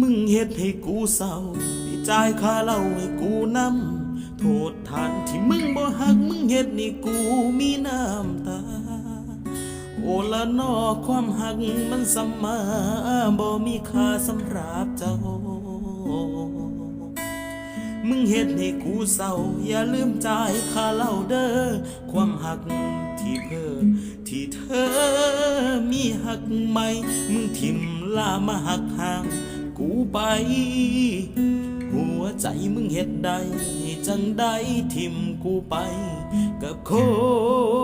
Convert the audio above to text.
มึงเฮ็ดให้กูเศร้าได้จ่ายค่าเหล้าให้กูนำโทษทานที่มึงบ่หักมึงเฮ็ดนี่กูมีน้ำตา โอละนอความหักมันสำมาบ่มีค่าสำหรับเจ้า มึงเฮ็ดให้กูเศร้า อย่าลืมจ่ายค่าเหล้าเด้อ ความหักที่เพ้อที่เธอมีหักใหม่มึงทิมลามาหักห่าง กูไป หัวใจมึงเฮ็ดใดจังได้ทิมกูไปกับคน